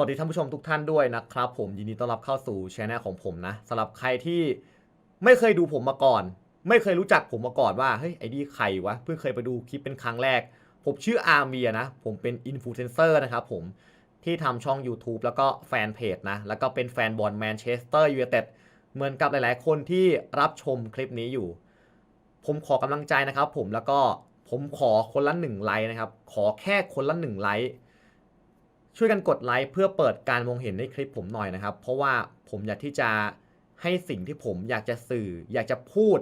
วัสดีท่านผู้ชมทุกท่านด้วยนะครับ ผมยินดีต้อนรับเข้าสู่ช anel ของผมนะสำหรับใครที่ไม่เคยดูผมมาก่อน ไม่เคยรู้จักผมมาก่อนว่าเฮ้ยไอ้นี่ใครวะเพิ่งเคยไปดูคลิปเป็นครั้งแรก ผมชื่ออาร์เมียนะ ผมเป็นอินฟลูเอนเซอร์นะครับผมที่ทำช่อง YouTube แล้วก็แฟนเพจนะ แล้วก็เป็นแฟนบอลแมนเชสเตอร์ยูไนเต็ดเหมือนกับหลาย ๆ คนที่รับชมคลิปนี้อยู่ ผมขอกำลังใจนะครับผมแล้วก็ผมขอคนละหนึ่งไลค์นะครับขอแค่คนละหนึ่งไลค์ ช่วยกันกดไลค์เพื่อเปิดการมองเห็นในคลิปผมหน่อยนะครับ เพราะว่าผมอยากที่จะให้สิ่งที่ผมอยากจะสื่อ อยากจะพูด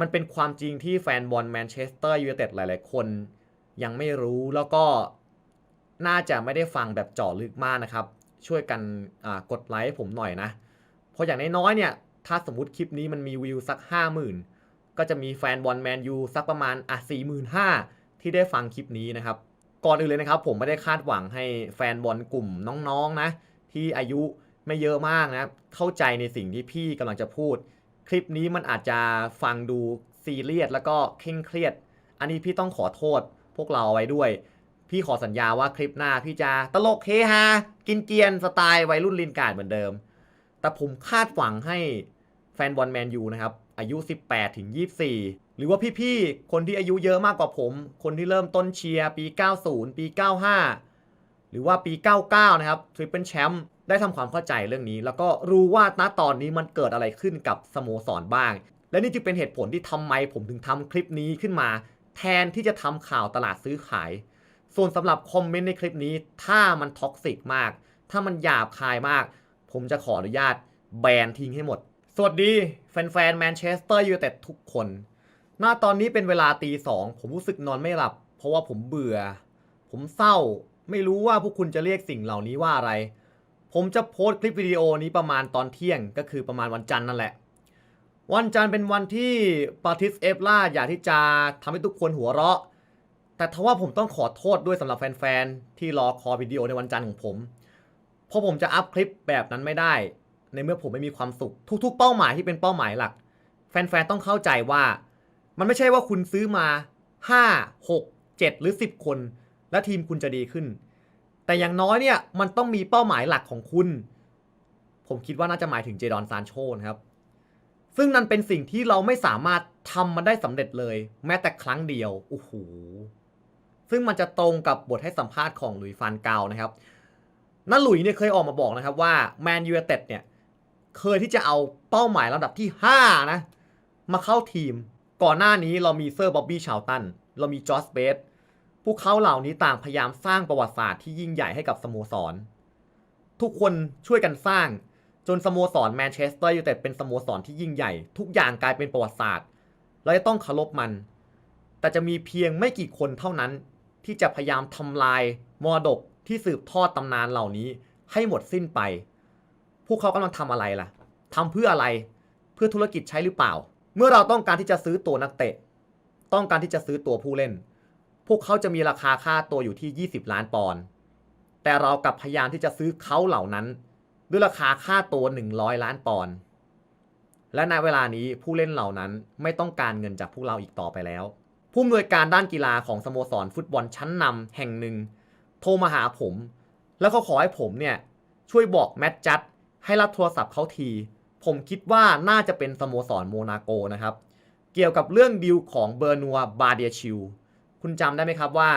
มันเป็นความจริงที่แฟนบอลแมนเชสเตอร์ยูไนเต็ดหลายๆ คนยังไม่รู้แล้วก็น่าจะไม่ได้ฟังแบบเจาะลึกมากนะครับ ช่วยกันกดไลค์ให้ผมหน่อยนะ เพราะอย่างน้อยๆเนี่ย ถ้าสมมติคลิปนี้มันมีวิวสัก 50,000 ก็จะมีแฟนบอลแมนยูสักประมาณอะ45,000 ที่ได้ฟังคลิปนี้นะครับ ก่อนอื่นเลยนะครับ ผมไม่ได้คาดหวังให้แฟนบอลกลุ่มน้องๆนะ ที่อายุไม่เยอะมากนะ เข้าใจในสิ่งที่พี่กำลังจะพูด คลิปนี้มันอาจจะฟังดูซีเรียสแล้วก็เคร่งเครียด อันนี้พี่ต้องขอโทษพวกเราเอาไว้ด้วย พี่ขอสัญญาว่าคลิปหน้าพี่จะตลกเฮฮากินเกียนสไตล์วัยรุ่นลินการ์ดเหมือนเดิม แต่ผมคาดหวังให้แฟนบอลแมนยูนะครับอายุ 18ถึง24 รือว่าพี่ๆ คนที่อายุเยอะมากกว่าผม คนที่เริ่มต้นเชียร์ปี 90 ปี 95 หรือว่าปี 99 นะครับทริปเปิลแชมป์ได้ทำความเข้าใจเรื่องนี้ แล้วก็รู้ว่าณตอนนี้มันเกิดอะไรขึ้นกับสโมสรบ้าง และนี่จึงเป็นเหตุผลที่ทำไมผมถึงทำคลิปนี้ขึ้นมา แทนที่จะทำข่าวตลาดซื้อขาย ส่วนสำหรับคอมเมนต์ในคลิปนี้ ถ้ามันท็อกซิกมาก ถ้ามันหยาบคายมาก ผมจะขออนุญาตแบนทิ้งให้หมด สวัสดีแฟนๆแมนเชสเตอร์ยูไนเต็ดทุกคน หน้าตอนนี้เป็นเวลาตีสองผมรู้สึกนอนไม่หลับ เพราะว่าผมเบื่อ ผมเศร้า ไม่รู้ว่าพวกคุณจะเรียกสิ่งเหล่านี้ว่าอะไร ผมจะโพสต์คลิปวิดีโอนี้ประมาณตอนเที่ยง ก็คือประมาณวันจันทร์นั่นแหละ วันจันทร์เป็นวันที่ปาทิสเอฟล่าอยากที่จะทำให้ทุกคนหัวเราะ แต่ทว่าผมต้องขอโทษด้วยสำหรับแฟนๆที่รอคอยวิดีโอในวันจันทร์ของผม เพราะผมจะอัพคลิปแบบนั้นไม่ได้ ในเมื่อผมไม่มีความสุข ทุกๆ เป้าหมายที่เป็นเป้าหมายหลัก แฟนๆต้องเข้าใจว่า มันไม่ใช่ว่าคุณซื้อมา 5 6 7 หรือ 10 คน และทีมคุณจะดีขึ้น แต่อย่างน้อยเนี่ยมันต้องมีเป้าหมายหลักของคุณ ผมคิดว่าน่าจะหมายถึงเจดอนซานโชนะครับ ซึ่งนั่นเป็นสิ่งที่เราไม่สามารถทำมันได้สำเร็จเลย แม้แต่ครั้งเดียวโอ้โหซึ่งมันจะตรงกับบทให้สัมภาษณ์ของหลุยฟานเกานะครับนั่นหลุยเนี่ยเคยออกมาบอกนะครับว่าแมนยู i นเต็ดเนี่ยเคยที่จะเอาเป้าหมายระดับที่ 5 นะ มาเข้าทีม ก่อนหน้านี้เรามีเซอร์บ๊อบบี้ชาวตัน เรามีจอร์จเบสพวกเขาเหล่านี้ต่างพยายามสร้างประวัติศาสตร์ที่ยิ่งใหญ่ให้กับสโมสร ทุกคนช่วยกันสร้าง จนสโมสรแมนเชสเตอร์ยูไนเต็ดเป็นสโมสรที่ยิ่งใหญ่ ทุกอย่างกลายเป็นประวัติศาสตร์ เราจะต้องเคารพมัน แต่จะมีเพียงไม่กี่คนเท่านั้น ที่จะพยายามทำลายมรดกที่สืบทอดตำนานเหล่านี้ให้หมดสิ้นไป พวกเขากำลังทำอะไรล่ะทำเพื่ออะไร เพื่อธุรกิจใช้หรือเปล่า เมื่อเราต้องการที่จะซื้อตัวนักเตะ ต้องการที่จะซื้อตัวผู้เล่น พวกเขาจะมีราคาค่าตัวอยู่ที่ 20 ล้านปอนด์แต่เรากลับพยายามที่จะซื้อเขาเหล่านั้น ด้วยราคาค่าตัว 100 ล้านปอนด์และในเวลานี้ผู้เล่นเหล่านั้นไม่ต้องการเงินจากพวกเราอีกต่อไปแล้ว ผู้อำนวยการด้านกีฬาของสโมสรฟุตบอลชั้นนำแห่งหนึ่ง โทรมาหาผม แล้วเขาขอให้ผมเนี่ยช่วยบอกแมตจัดให้รับโทรศัพท์เขาที ผมคิดว่าน่าจะเป็นสโมสรโมนาโกนะครับ เกี่ยวกับเรื่องดีลของเบอร์นัวบาเดียชิลคุณจำได้ไหมครับว่า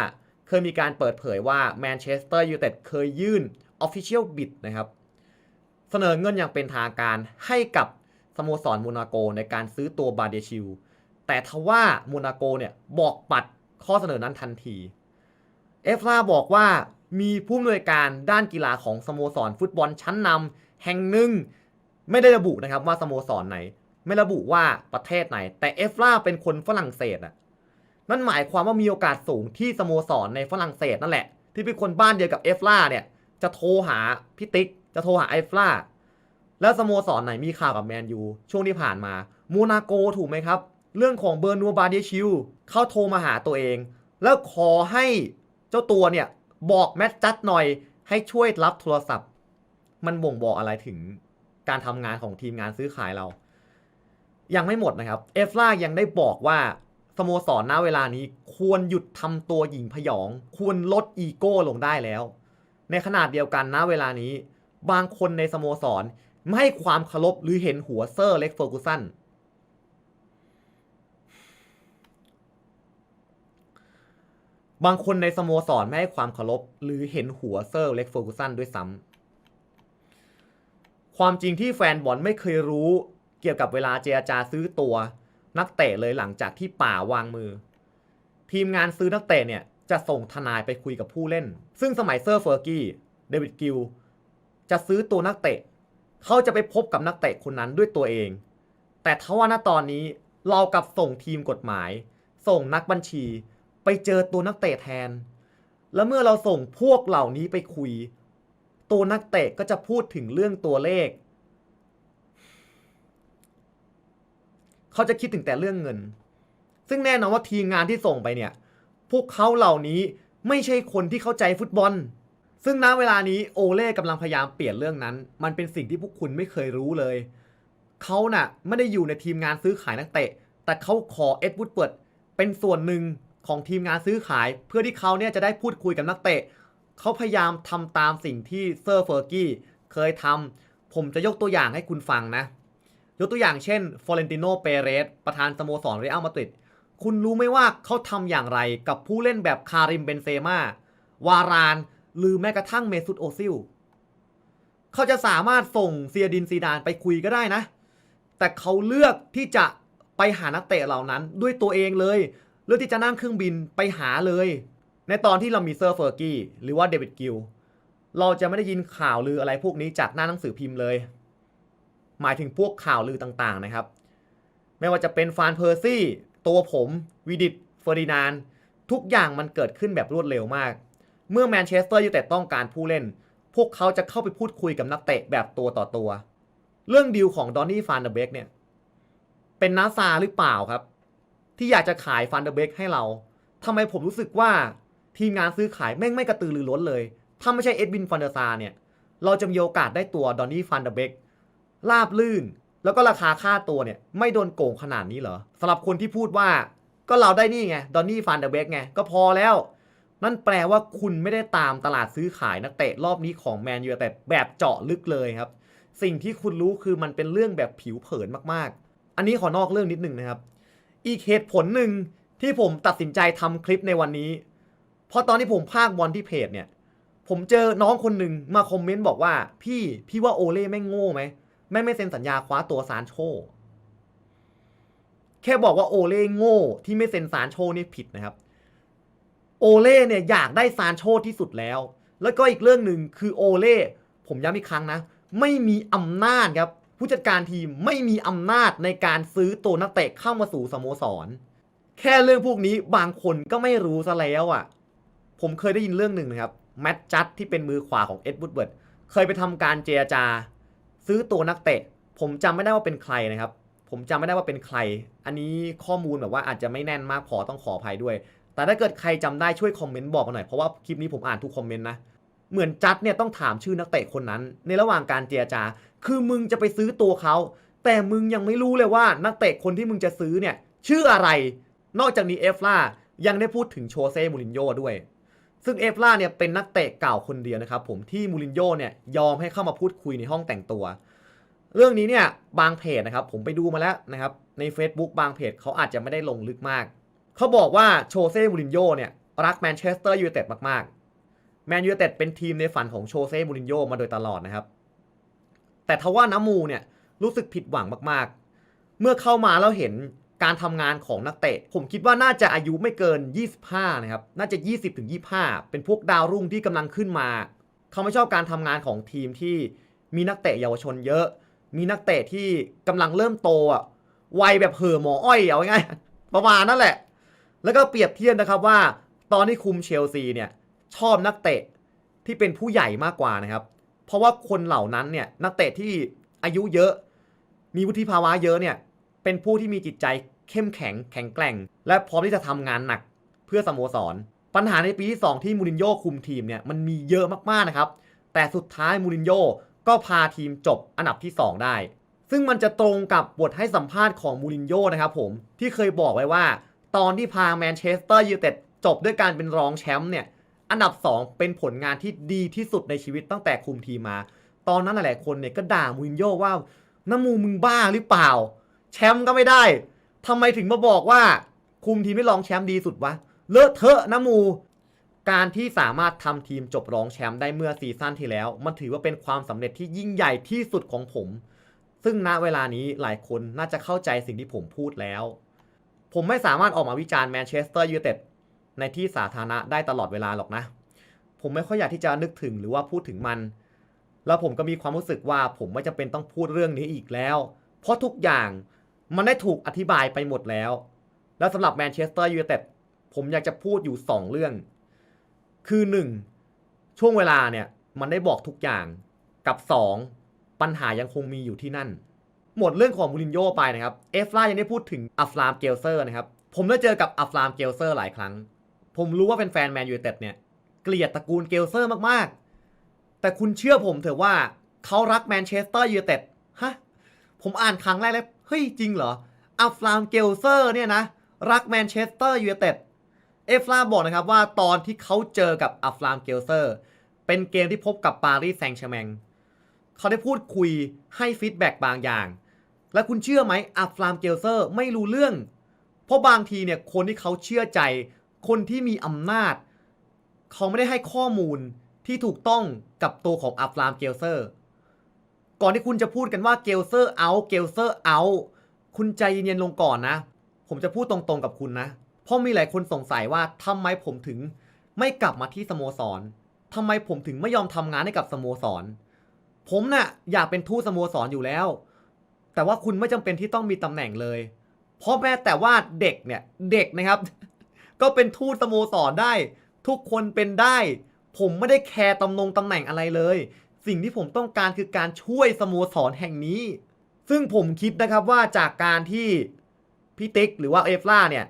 เคยมีการเปิดเผยว่าแมนเชสเตอร์ยูไนเต็ดเคยยื่น Official Bid นะครับ เสนอเงินอย่างเป็นทางการให้กับสโมสรโมนาโกในการซื้อตัวบาเดียชิลแต่ทว่าโมนาโกเนี่ยบอกปัดข้อเสนอนั้นทันทีเอฟลาบอกว่ามีผู้อำนวยการด้านกีฬาของสโมสรฟุตบอลชั้นนำแห่งหนึ่ง ไม่ได้ระบุนะครับว่าสโมสรไหน ไม่ระบุว่าประเทศไหน แต่เอฟลาเป็นคนฝรั่งเศสอะนั่นหมายความว่ามีโอกาสสูงที่สโมสรในฝรั่งเศสนั่นแหละ ที่เป็นคนบ้านเดียวกับเอฟลาเนี่ยจะโทรหาพิติกจะโทรหาเอฟลาแล้วสโมสรไหนมีข่าวกับแมนยูช่วงที่ผ่านมาโมนาโกถูกไหมครับ เรื่องของเบอร์นัวบาเดชิลเขาโทรมาหาตัวเอง แล้วขอให้เจ้าตัวเนี่ยบอกแมตจัดหน่อยให้ช่วยรับโทรศัพท์ มันบ่งบอกอะไรถึง การทำงานของทีมงานซื้อขายเรา ยังไม่หมดนะครับ เอฟล่ายังได้บอกว่าสโมสรณเวลานี้ควรหยุดทำตัวหญิงพยอง ควรลดอีโก้ลงได้แล้ว ในขนาดเดียวกันนะเวลานี้ บางคนในสโมสรไม่ให้ความเคารพหรือเห็นหัวเซอร์เล็กเฟอร์กูสันบางคนในสโมสรไม่ให้ความเคารพหรือเห็นหัวเซอร์เล็กเฟอร์กูสันด้วยซ้ำ ความจริงที่แฟนบอลไม่เคยรู้ เกี่ยวกับเวลาเจรจาซื้อตัวนักเตะเลยหลังจากที่ป่าวางมือ ทีมงานซื้อนักเตะเนี่ยจะส่งทนายไปคุยกับผู้เล่น ซึ่งสมัยเซอร์เฟอร์กี้เดวิดกิลจะซื้อตัวนักเตะ เขาจะไปพบกับนักเตะคนนั้นด้วยตัวเอง แต่ทว่าณตอนนี้เรากับส่งทีมกฎหมาย ส่งนักบัญชี ไปเจอตัวนักเตะแทน แล้วเมื่อเราส่งพวกเหล่านี้ไปคุย ตัวนักเตะก็จะพูดถึงเรื่องตัวเลข เขาจะคิดถึงแต่เรื่องเงิน ซึ่งแน่นอนว่าทีมงานที่ส่งไปเนี่ย พวกเขาเหล่านี้ไม่ใช่คนที่เข้าใจฟุตบอล ซึ่งณเวลานี้โอเล่กำลังพยายามเปลี่ยนเรื่องนั้น มันเป็นสิ่งที่พวกคุณไม่เคยรู้เลย เขาน่ะไม่ได้อยู่ในทีมงานซื้อขายนักเตะ แต่เขาขอเอ็ดวูดเปิดเป็นส่วนหนึ่งของทีมงานซื้อขาย เพื่อที่เขาเนี่ยจะได้พูดคุยกับนักเตะ เขาพยายามทำตามสิ่งที่เซอร์เฟอร์กี้เคยทำผมจะยกตัวอย่างให้คุณฟังนะ ยกตัวอย่างเช่นฟอเรนติโนเปเรสประธานสโมสรเรอัลมาดริดคุณรู้ไหมว่าเขาทำอย่างไรกับผู้เล่นแบบคาริมเบนเซม่าวาราน หรือแม้กระทั่งเมซุตโอซิลเขาจะสามารถส่งเซียดินซีดานไปคุยก็ได้นะ แต่เขาเลือกที่จะไปหานักเตะเหล่านั้นด้วยตัวเองเลย เลือกที่จะนั่งเครื่องบินไปหาเลย ในตอนที่เรามีเซอร์เฟอร์กี้หรือว่าเดวิดกิลเราจะไม่ได้ยินข่าวลืออะไรพวกนี้จากหน้าหนังสือพิมพ์เลย หมายถึงพวกข่าวลือต่างๆนะครับ ไม่ว่าจะเป็นฟานเพอร์ซี่ ตัวผมวิดิตเฟอร์ดินานทุกอย่างมันเกิดขึ้นแบบรวดเร็วมาก เมื่อแมนเชสเตอร์ยูไนเต็ดต้องการผู้เล่น พวกเขาจะเข้าไปพูดคุยกับนักเตะแบบตัวต่อตัว เรื่องดีลของดอนนี่ฟานเดอร์เบกเนี่ย เป็นนาซาหรือเปล่าครับ ที่อยากจะขายฟานเดอร์เบกให้เราทำไมผมรู้สึกว่า ทีมงานซื้อขายแม่งไม่กระตือรือร้นเลย ถ้าไม่ใช่เอ็ดวินฟันเดอร์ซาเนี่ย เราจะมีโอกาสได้ตัวดอนนี่ฟันเดอร์เบกราบลื่น แล้วก็ราคาค่าตัวเนี่ย ไม่โดนโกงขนาดนี้เหรอสำหรับคนที่พูดว่าก็เราได้นี่ไงดอนนี่ฟันเดอร์เบกไงก็พอแล้ว นั่นแปลว่าคุณไม่ได้ตามตลาดซื้อขายนักเตะรอบนี้ของแมนยูแต่แบบเจาะลึกเลยครับ สิ่งที่คุณรู้คือมันเป็นเรื่องแบบผิวเผินมากๆ อันนี้ขอนอกเรื่องนิดนึงนะครับ อีกเหตุผลหนึ่งที่ผมตัดสินใจทำคลิปในวันนี้ พราะตอนที่ผมพากบอลที่เพจเนี่ย ผมเจอน้องคนหนึ่งมาคอมเมนต์บอกว่า พี่พี่ว่าโอเล่แม่งโง่ไหมแม่งไม่เซ็นสัญญาคว้าตัวซานโช แค่บอกว่าโอเล่โง่ที่ไม่เซ็นซานโชนี่ผิดนะครับโอเล่เนี่ยอยากได้ซานโชที่สุดแล้ว แล้วก็อีกเรื่องหนึ่งคือโอเล่ผมย้ำอีกครั้งนะ ไม่มีอำนาจครับ ผู้จัดการทีมไม่มีอำนาจในการซื้อตัวนักเตะเข้ามาสู่สโมสร แค่เรื่องพวกนี้บางคนก็ไม่รู้ซะแล้วอะ ผมเคยได้ยินเรื่องหนึ่งนะครับแมตจัดที่เป็นมือขวาของเอ็ดวูดเวิร์ดเคยไปทำการเจรจา ซื้อตัวนักเตะ ผมจำไม่ได้ว่าเป็นใครนะครับ ผมจำไม่ได้ว่าเป็นใคร อันนี้ข้อมูลแบบว่าอาจจะไม่แน่นมากพอต้องขออภัยด้วย แต่ถ้าเกิดใครจำได้ช่วยคอมเมนต์บอกกันหน่อยเพราะว่าคลิปนี้ผมอ่านทุกคอมเมนต์นะเหมือนจัดเนี่ยต้องถามชื่อนักเตะคนนั้น ในระหว่างการเจรจา คือมึงจะไปซื้อตัวเขาแต่มึงยังไม่รู้เลยว่านักเตะคนที่มึงจะซื้อเนี่ยชื่ออะไร นอกจากนี้เอฟล่ายังได้พูดถึงโชเซ่มูรินโญ่ด้วย ซึ่งเอฟล่าเนี่ยเป็นนักเตะเก่าคนเดียวนะครับผมที่มูรินโญ่เนี่ยยอมให้เข้ามาพูดคุยในห้องแต่งตัว เรื่องนี้เนี่ยบางเพจนะครับผมไปดูมาแล้วนะครับใน Facebook บางเพจเขาอาจจะไม่ได้ลงลึกมาก เขาบอกว่าโชเซ่มูรินโญ่เนี่ยรักแมนเชสเตอร์ยูไนเต็ดมากๆแมนยูไนเต็ดเป็นทีมในฝันของโชเซ่มูรินโญ่มาโดยตลอดนะครับแต่ทว่าน้ำมูเนี่ยรู้สึกผิดหวังมากๆ เมื่อเข้ามาแล้วเห็น การทำงานของนักเตะ ผมคิดว่าน่าจะอายุไม่เกิน 25 นะครับ น่าจะ 20ถึง25เป็นพวกดาวรุ่งที่กำลังขึ้นมา เขาไม่ชอบการทำงานของทีมที่มีนักเตะเยาวชนเยอะ มีนักเตะที่กำลังเริ่มโตอะวัยแบบเห่อหมออ้อยเอาง่ายประมาณนั่นแหละ แล้วก็เปรียบเทียบนะครับว่า ตอนที่คุมเชลซีเนี่ยชอบนักเตะที่เป็นผู้ใหญ่มากกว่านะครับ เพราะว่าคนเหล่านั้นเนี่ยนักเตะที่อายุเยอะ มีวุฒิภาวะเยอะเนี่ย เป็นผู้ที่มีจิตใจเข้มแข็งแข็งแกร่ง และพร้อมที่จะทำงานหนักเพื่อสโมสร ปัญหาในปีที่ 2 ที่มูรินโญ่คุมทีมเนี่ยมันมีเยอะมากๆนะครับ แต่สุดท้ายมูรินโญ่ก็พาทีมจบอันดับที่ 2 ได้ ซึ่งมันจะตรงกับบทให้สัมภาษณ์ของมูรินโญ่นะครับผมที่เคยบอกไว้ว่า ตอนที่พาแมนเชสเตอร์ยูไนเต็ดจบด้วยการเป็นรองแชมป์เนี่ยอันดับ 2 เป็นผลงานที่ดีที่สุดในชีวิตตั้งแต่คุมทีมมา ตอนนั้นหลายๆคนเนี่ยก็ด่ามูรินโญ่ว่าน้ำมูมึงบ้าหรือเปล่า แชมป์ก็ไม่ได้ทำไมถึงมาบอกว่า คุมทีมไม่รองแชมป์ดีสุดวะ เลอะเทอะนะมู การที่สามารถทำทีมจบรองแชมป์ได้เมื่อซีซั่นที่แล้ว มันถือว่าเป็นความสำเร็จที่ยิ่งใหญ่ที่สุดของผม ซึ่งณเวลานี้หลายคนน่าจะเข้าใจสิ่งที่ผมพูดแล้ว ผมไม่สามารถออกมาวิจารณ์แมนเชสเตอร์ยูไนเต็ดในที่สาธารณะได้ตลอดเวลาหรอกนะ ผมไม่ค่อยอยากที่จะนึกถึงหรือว่าพูดถึงมัน แล้วผมก็มีความรู้สึกว่าผมไม่จำเป็นต้องพูดเรื่องนี้อีกแล้ว เพราะทุกอย่าง มันได้ถูกอธิบายไปหมดแล้ว แล้วสำหรับแมนเชสเตอร์ยูไนเต็ดผมอยากจะพูดอยู่ 2 เรื่อง คือ 1. ช่วงเวลาเนี่ยมันได้บอกทุกอย่างกับ 2. ปัญหายังคงมีอยู่ที่นั่น หมดเรื่องของมูรินโญ่ไปนะครับ เอฟลายังได้พูดถึงอัฟรามเกลเซอร์นะครับ ผมได้เจอกับอัฟรามเกลเซอร์หลายครั้ง ผมรู้ว่าเป็นแฟนแมนยูไนเต็ดเนี่ยเกลียดตระกูลเกลเซอร์มากๆ แต่คุณเชื่อผมเถอะว่าเขารักแมนเชสเตอร์ยูไนเต็ดฮะ ผมอ่านครั้งแรกแล้ว เฮ้ย จริงเหรออัฟรามเกลเซอร์เนี่ยนะ รักแมนเชสเตอร์ยูไนเต็ดเอฟลาบอกนะครับว่าตอนที่เขาเจอกับอัฟรามเกลเซอร์ เป็นเกมที่พบกับปารีสแซงต์แชร์แมงเขาได้พูดคุยให้ฟีดแบ็กบางอย่าง และคุณเชื่อไหมอัฟรามเกลเซอร์ไม่รู้เรื่อง เพราะบางทีเนี่ยคนที่เขาเชื่อใจ คนที่มีอำนาจ เขาไม่ได้ให้ข้อมูลที่ถูกต้องกับตัวของอัฟรามเกลเซอร์ ก่อนที่คุณจะพูดกันว่าเกลเซอร์เอาเกลเซอร์เอาคุณใจเย็นๆลงก่อนนะ ผมจะพูดตรงๆกับคุณนะ เพราะมีหลายคนสงสัยว่าทำไมผมถึงไม่กลับมาที่สโมสรทำไมผมถึงไม่ยอมทำงานให้กับสโมสร ผมน่ะอยากเป็นทูตสโมสรอยู่แล้ว แต่ว่าคุณไม่จำเป็นที่ต้องมีตำแหน่งเลย เพราะแม้แต่ว่าเด็กเนี่ยเด็กนะครับ ก็เป็นทูตสโมสรได้ ทุกคนเป็นได้ ผมไม่ได้แคร์ตำนงตำแหน่งอะไรเลย สิ่งที่ผมต้องการคือการช่วยสโมสรแห่งนี้ ซึ่งผมคิดนะครับว่าจากการที่พี่ติ๊กหรือว่าเอฟล่าเนี่ย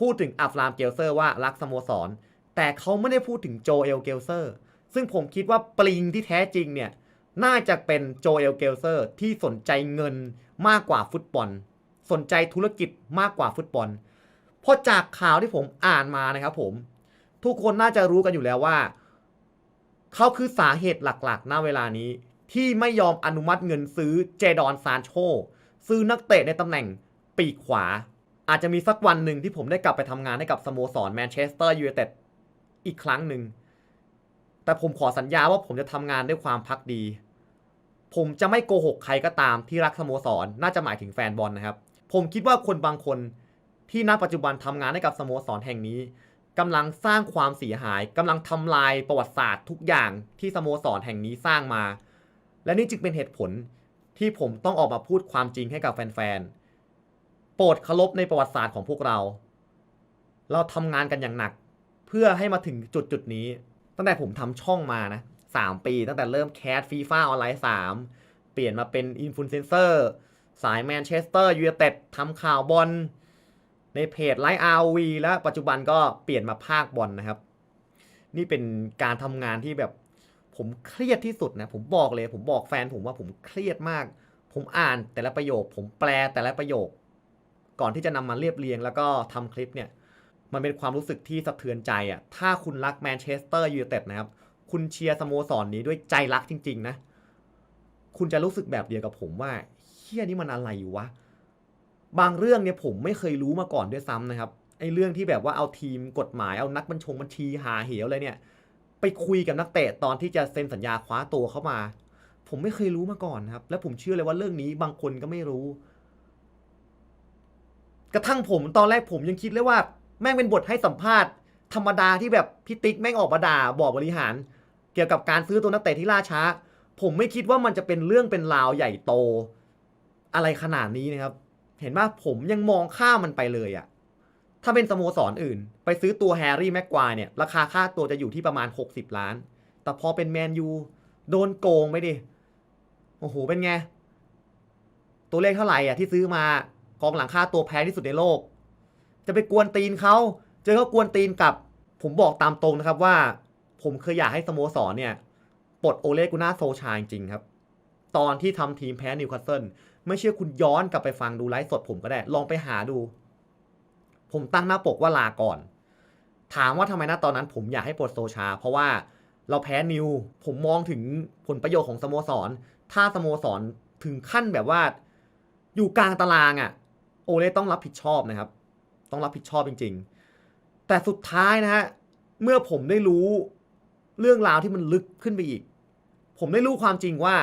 พูดถึงอัฟรามเกลเซอร์ว่ารักสโมสร แต่เขาไม่ได้พูดถึงโจเอลเกลเซอร์ ซึ่งผมคิดว่าปลิงที่แท้จริงเนี่ย น่าจะเป็นโจเอลเกลเซอร์ที่สนใจเงินมากกว่าฟุตบอล สนใจธุรกิจมากกว่าฟุตบอล เพราะจากข่าวที่ผมอ่านมานะครับผม ทุกคนน่าจะรู้กันอยู่แล้วว่า เขาคือสาเหตุหลักๆ ณ เวลานี้ ที่ไม่ยอมอนุมัติเงินซื้อเจดอนซานโช ซื้อนักเตะในตำแหน่งปีกขวา อาจจะมีสักวันหนึ่งที่ผมได้กลับไปทำงานให้กับสโมสรแมนเชสเตอร์ยูไนเต็ดอีกครั้งหนึ่ง แต่ผมขอสัญญาว่าผมจะทำงานด้วยความพักดี ผมจะไม่โกหกใครก็ตามที่รักสโมสร น่าจะหมายถึงแฟนบอลนะครับ ผมคิดว่าคนบางคนที่ณปัจจุบันทำงานให้กับสโมสรแห่งนี้ กำลังสร้างความเสียหายกำลังทำลายประวัติศาสตร์ทุกอย่างที่สโมสรแห่งนี้สร้างมา และนี่จึงเป็นเหตุผลที่ผมต้องออกมาพูดความจริงให้กับแฟนๆ โปรดเคารพในประวัติศาสตร์ของพวกเรา เราทำงานกันอย่างหนัก เพื่อให้มาถึงจุดจุดนี้ ตั้งแต่ผมทำช่องมานะสามปี ตั้งแต่เริ่มแคสฟีฟ่าออนไลน์สามเปลี่ยนมาเป็นอินฟลูเอนเซอร์สายแมนเชสเตอร์ยูไนเต็ดทำข่าวบอล ในเพจไลฟ์อาวีและปัจจุบันก็เปลี่ยนมาภาคบอลนะครับ นี่เป็นการทำงานที่แบบผมเครียดที่สุดนะ ผมบอกเลย ผมบอกแฟนผมว่าผมเครียดมาก ผมอ่านแต่ละประโยค ผมแปลแต่ละประโยค ก่อนที่จะนำมาเรียบเรียง แล้วก็ทำคลิปเนี่ย มันเป็นความรู้สึกที่สะเทือนใจอะ่ะ ถ้าคุณรักแมนเชสเตอร์ยูไนเต็ดนะครับ คุณเชียร์สโมสรนนี้ด้วยใจรักจริง ๆ นะ คุณจะรู้สึกแบบเดียวกับผมว่าเฮี้ยนี่มันอะไรอยู่วะ บางเรื่องเนี่ยผมไม่เคยรู้มาก่อนด้วยซ้ำนะครับไอ้เรื่องที่แบบว่าเอาทีมกฎหมายเอานักบัญชงบัญชีหาเหวอะไรเนี่ย ไปคุยกับนักเตะตอนที่จะเซ็นสัญญาคว้าตัวเข้ามา ผมไม่เคยรู้มาก่อนครับ และผมเชื่อเลยว่าเรื่องนี้บางคนก็ไม่รู้ กระทั่งผมตอนแรกผมยังคิดเลยว่า แม่งเป็นบทให้สัมภาษณ์ ธรรมดาที่แบบพี่ติ๊กแม่งออกมาด่าบอกบริหาร เกี่ยวกับการซื้อตัวนักเตะที่ล่าช้า ผมไม่คิดว่ามันจะเป็นเรื่องเป็นราวใหญ่โต อะไรขนาดนี้นะครับ เห็นว่าผมยังมองข้ามมันไปเลยอะถ้าเป็นสโมสรออื่น ไปซื้อตัวแฮร์รี่แม็กควายเนี่ย ราคาค่าตัวจะอยู่ที่ประมาณ 60 ล้าน แต่พอเป็นแมนยูโดนโกงไปดิ โอ้โห เป็นไง ตัวเลขเท่าไหร่อะที่ซื้อมากองหลังค่าตัวแพงที่สุดในโลก จะไปกวนตีนเขา เจอเขากวนตีนกับ ผมบอกตามตรงนะครับว่า ผมเคยอยากให้สโมสรเนี่ยปลดโอเลกุน่าโซชาจริงครับ ตอนที่ทำทีมแพ้นิวคาสเซิล ไม่เชื่อคุณย้อนกลับไปฟังดูไลฟ์สดผมก็ได้ ลองไปหาดู ผมตั้งหน้าปกว่าลาก่อน ถามว่าทำไมนะตอนนั้น ผมอยากให้ปลดโซชา เพราะว่าเราแพ้นิว ผมมองถึงผลประโยชน์ของสโมสร ถ้าสโมสรถึงขั้นแบบว่า อยู่กลางตารางอะ่ะ โอเล่ต้องรับผิดชอบนะครับ ต้องรับผิดชอบจริง ๆ แต่สุดท้ายนะฮะ เมื่อผมได้รู้เรื่องราวที่มันลึกขึ้นไปอีก ผมได้รู้ความจริงว่า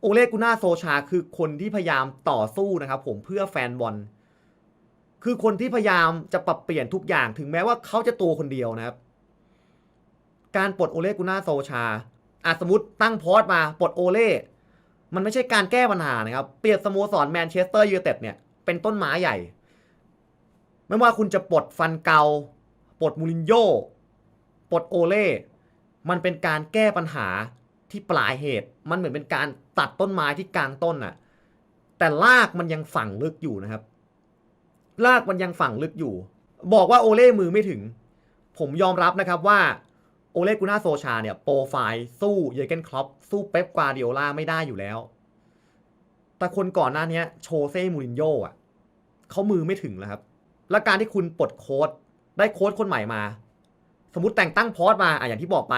โอเล่กุน่าโซชาคือคนที่พยายามต่อสู้นะครับผมเพื่อแฟนบอลคือคนที่พยายามจะปรับเปลี่ยนทุกอย่างถึงแม้ว่าเขาจะตัวคนเดียวนะครับ การปลดโอเล่กุน่าโซชาอาสมมติตั้งพสต์มาปลดโอเล่มันไม่ใช่การแก้ปัญหานะครับ เปรียบสโมสรแมนเชสเตอร์ยูไนเต็ดเนี่ยเป็นต้นไม้ใหญ่ ไม่ว่าคุณจะปลดฟันเกาปลดมูรินโญ่ปลดโอเล่มันเป็นการแก้ปัญหา ที่ปลายเหตุ มันเหมือนเป็นการตัดต้นไม้ที่กลางต้นน่ะ แต่รากมันยังฝังลึกอยู่นะครับ รากมันยังฝังลึกอยู่ บอกว่าโอเล่มือไม่ถึง ผมยอมรับนะครับว่าโอเล่กุน่าโซชาเนี่ยโปรไฟล์สู้เยเกนคลอปสู้เป๊ปกวาร์ดิโอลาไม่ได้อยู่แล้ว แต่คนก่อนหน้านี้โชเซ่มูรินโญ่อะเขามือไม่ถึงแล้วครับ และการที่คุณปลดโค้ดได้โค้ดคนใหม่มา สมมติแต่งตั้งพอสมาอะอย่างที่บอกไป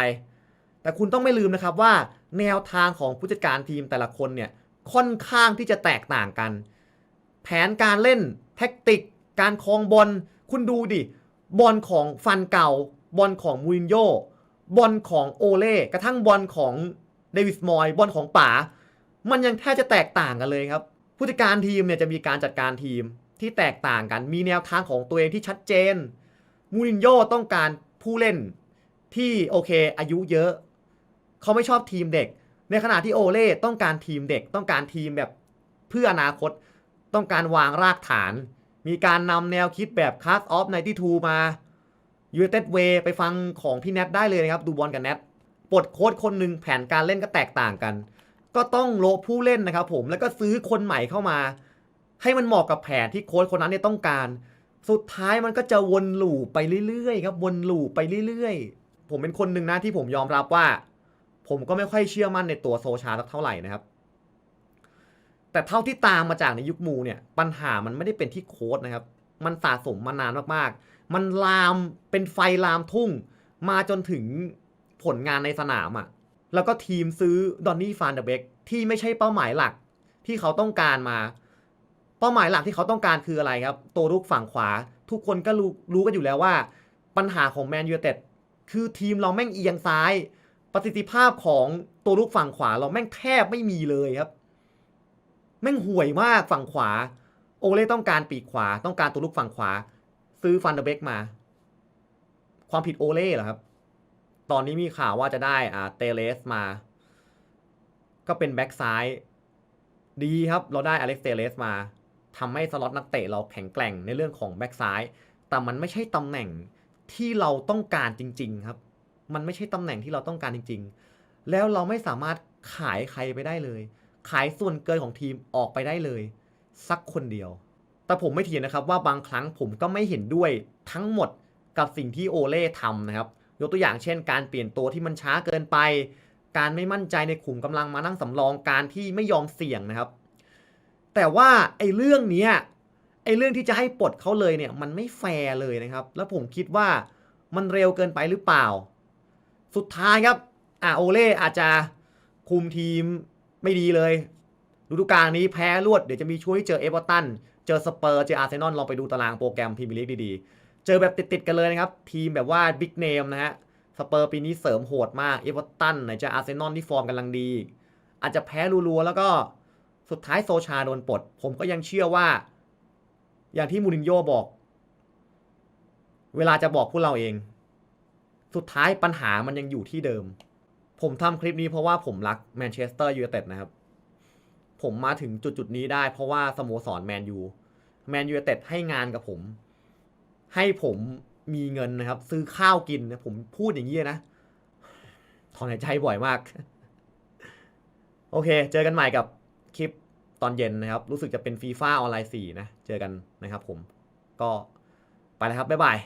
แต่คุณต้องไม่ลืมนะครับว่าแนวทางของผู้จัดการทีมแต่ละคนเนี่ยค่อนข้างที่จะแตกต่างกัน แผนการเล่นแท็กติก การครองบอลคุณดูดิบอลของฟันเก่าบอลของมูรินโญ่บอลของโอเล่กระทั่งบอลของเดวิสมอยบอลของป๋ามันยังแทบจะแตกต่างกันเลยครับ ผู้จัดการทีมเนี่ยจะมีการจัดการทีมที่แตกต่างกัน มีแนวทางของตัวเองที่ชัดเจนมูรินโญ่ต้องการผู้เล่นที่โอเค อายุเยอะ เขาไม่ชอบทีมเด็ก ในขณะที่โอเล่ต้องการทีมเด็ก ต้องการทีมแบบเพื่ออนาคต ต้องการวางรากฐาน มีการนำแนวคิดแบบคัสออฟในที่ทูมายูเต็ดเวไปฟังของพี่แนทได้เลยนะครับ ดูบอลกับแนทปลดโค้ดคนหนึ่งแผนการเล่นก็แตกต่างกัน ก็ต้องโลผู้เล่นนะครับผมแล้วก็ซื้อคนใหม่เข้ามา ให้มันเหมาะกับแผนที่โค้ชคนนั้นเนี่ยต้องการ สุดท้ายมันก็จะวนลูปไปเรื่อยๆครับวนลูปไปเรื่อยๆ ผมเป็นคนหนึ่งนะที่ผมยอมรับว่า ผมก็ไม่ค่อยเชื่อมั่นในตัวโซชาสักเท่าไหร่นะครับ แต่เท่าที่ตามมาจากในยุคมูเนี่ย ปัญหามันไม่ได้เป็นที่โค้ดนะครับ มันสะสมมานานมากๆ มันลามเป็นไฟลามทุ่ง มาจนถึงผลงานในสนามอะ่ะ แล้วก็ทีมซื้อดอนนี่ฟานเดเบกที่ไม่ใช่เป้าหมายหลักที่เขาต้องการมา เป้าหมายหลักที่เขาต้องการคืออะไรครับ ตัวรุกฝั่งขวา ทุกคนก็รู้รู้กันอยู่แล้วว่า ปัญหาของแมนยูเต็ดคือทีมเราแม่งเอียงซ้าย ประสิทธิภาพของตัวรุกฝั่งขวา เราแม่งแทบไม่มีเลยครับ แม่งห่วยมากฝั่งขวา โอเล่ต้องการปีกขวา ต้องการตัวลุกฝั่งขวา ซื้อฟันเดอร์เบกมา ความผิดโอเล่เหรอครับ ตอนนี้มีข่าวว่าจะได้อ่าเตเลสมา ก็เป็นแบ็กซ้ายดีครับ เราได้อเล็กเตเลสมาทำให้สล็อตนักเตะเราแข็งแกร่งในเรื่องของแบ็กซ้าย แต่มันไม่ใช่ตำแหน่งที่เราต้องการจริง ๆ ครับ มันไม่ใช่ตำแหน่งที่เราต้องการจริง ๆ แล้วเราไม่สามารถขายใครไปได้เลย ขายส่วนเกินของทีมออกไปได้เลย สักคนเดียว แต่ผมไม่เถียงนะครับว่าบางครั้งผมก็ไม่เห็นด้วยทั้งหมดกับสิ่งที่โอเล่ทำนะครับ ยกตัวอย่างเช่น การเปลี่ยนตัวที่มันช้าเกินไป การไม่มั่นใจในขุมกำลังมานั่งสำรอง การที่ไม่ยอมเสี่ยงนะครับ แต่ว่าไอ้เรื่องนี้ไอ้เรื่องที่จะให้ปลดเขาเลยเนี่ยมันไม่แฟร์เลยนะครับ แล้วผมคิดว่ามันเร็วเกินไปหรือเปล่า สุดท้ายครับอ่าโอเล่อาจจะคุมทีมไม่ดีเลยฤดูกาลนี้แพ้รวดเดี๋ยวจะมีช่วยเจอเอเวอร์ตันเจอสเปอร์เจออาร์เซนอลลองไปดูตารางโปรแกรมพรีเมียร์ลีกดีๆ เจอแบบติดๆกันเลยนะครับ ทีมแบบว่าบิ๊กเนมนะฮะสเปอร์ปีนี้เสริมโหดมากเอเวอร์ตันไหนจะอาร์เซนอลที่ฟอร์มกำลังดี อาจจะแพ้รัวๆแล้วก็สุดท้ายโซชาโดนปลด ผมก็ยังเชื่อว่า อย่างที่มูรินโญ่บอก เวลาจะบอกพวกเราเอง สุดท้ายปัญหามันยังอยู่ที่เดิม ผมทำคลิปนี้เพราะว่าผมรักแมนเชสเตอร์ยูไนเต็ดนะครับ ผมมาถึงจุดจุดนี้ได้เพราะว่าสโมสรแมนยูแมนยูไนเต็ดให้งานกับผม ให้ผมมีเงินนะครับ ซื้อข้าวกินนะผมพูดอย่างนี้นะถอนหายใจบ่อยมาก โอเค เจอกันใหม่กับคลิปตอนเย็นนะครับ รู้สึกจะเป็นฟีฟ่าออนไลน์4นะ เจอกันนะครับผม ก็ไปแล้วครับ บ๊ายบาย